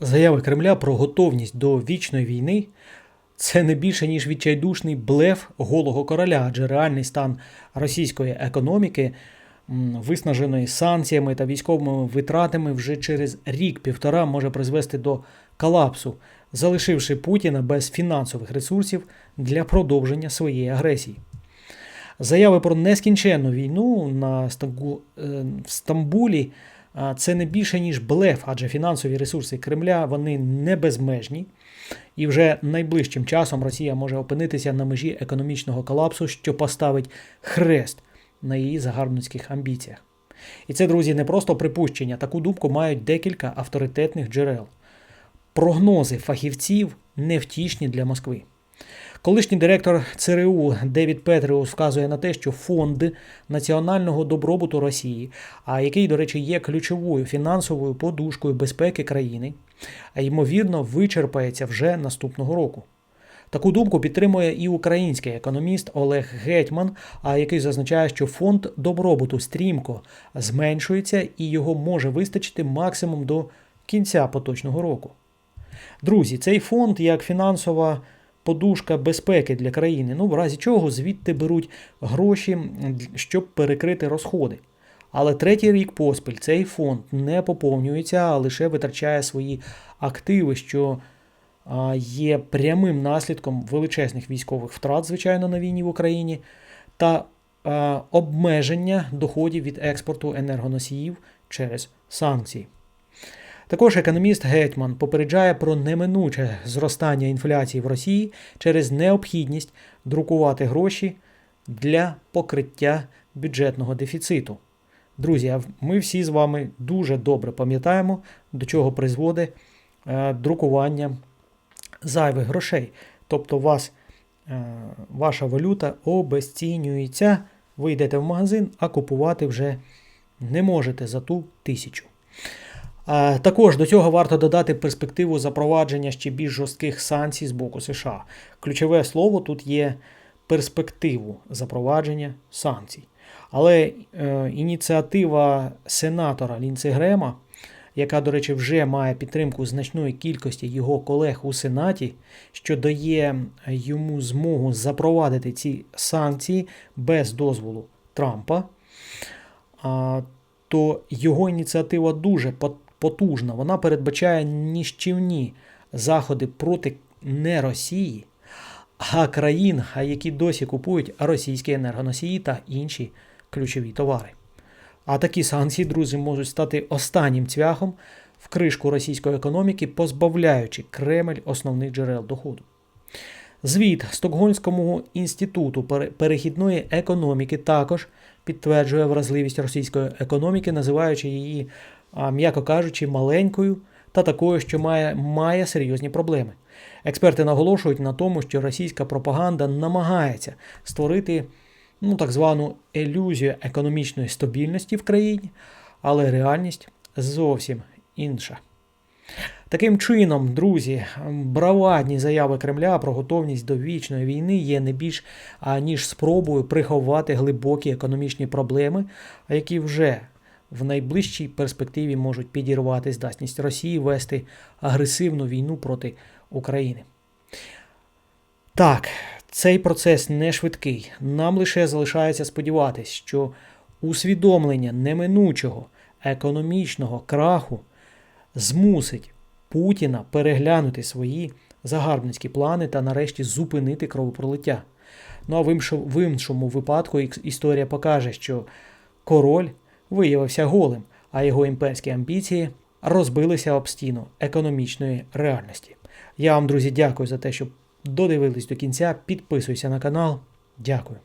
Заяви Кремля про готовність до вічної війни це не більше ніж відчайдушний блеф голого короля, адже реальний стан російської економіки, виснаженої санкціями та військовими витратами, вже через рік-півтора може призвести до колапсу, залишивши Путіна без фінансових ресурсів для продовження своєї агресії. Заяви про нескінченну війну на е, в Стамбулі це не більше ніж блеф, адже фінансові ресурси Кремля вони не безмежні. І вже найближчим часом Росія може опинитися на межі економічного колапсу, що поставить хрест на її загарбницьких амбіціях. І це, друзі, не просто припущення. Таку думку мають декілька авторитетних джерел. Прогнози фахівців невтішні для Москви. Колишній директор ЦРУ Девід Петріус вказує на те, що фонд національного добробуту Росії, а який, до речі, є ключовою фінансовою подушкою безпеки країни, ймовірно вичерпається вже наступного року. Таку думку підтримує і український економіст Олег Гетьман, який зазначає, що фонд добробуту стрімко зменшується і його може вистачити максимум до кінця поточного року. Друзі, цей фонд як фінансова подушка безпеки для країни, ну в разі чого звідти беруть гроші, щоб перекрити розходи. Але третій рік поспіль цей фонд не поповнюється, а лише витрачає свої активи, що є прямим наслідком величезних військових втрат, звичайно, на війні в Україні, та обмеження доходів від експорту енергоносіїв через санкції. Також економіст Гетьман попереджає про неминуче зростання інфляції в Росії через необхідність друкувати гроші для покриття бюджетного дефіциту. Друзі, ми всі з вами дуже добре пам'ятаємо, до чого призводить е, друкування зайвих грошей. Тобто вас, е, ваша валюта обезцінюється, ви йдете в магазин, а купувати вже не можете за ту тисячу. Е, Також до цього варто додати перспективу запровадження ще більш жорстких санкцій з боку США. Ключове слово тут є перспективу запровадження санкцій. Але е, ініціатива сенатора Лінце Грема, яка, до речі, вже має підтримку значної кількості його колег у Сенаті, що дає йому змогу запровадити ці санкції без дозволу Трампа, а, то його ініціатива дуже пот- потужна. Вона передбачає ніщівні заходи проти не Росії, а країн, які досі купують російські енергоносії та інші ключові товари. А такі санкції, друзі, можуть стати останнім цвяхом в кришку російської економіки, позбавляючи Кремль основних джерел доходу. Звіт Стокгольмському інституту перехідної економіки також підтверджує вразливість російської економіки, називаючи її, м'яко кажучи, маленькою та такою, що має, має серйозні проблеми. Експерти наголошують на тому, що російська пропаганда намагається створити ну, так звану ілюзію економічної стабільності в країні, але реальність зовсім інша. Таким чином, друзі, бравадні заяви Кремля про готовність до вічної війни є не більш аніж спробою приховати глибокі економічні проблеми, які вже в найближчій перспективі можуть підірвати здатність Росії вести агресивну війну проти України. Так, цей процес не швидкий. Нам лише залишається сподіватись, що усвідомлення неминучого економічного краху змусить Путіна переглянути свої загарбницькі плани та нарешті зупинити кровопролиття. Ну а в іншому, випадку історія покаже, що король виявився голим, а його імперські амбіції розбилися об стіну економічної реальності. Я вам, друзі, дякую за те, що додивились до кінця. Підписуйся на канал. Дякую.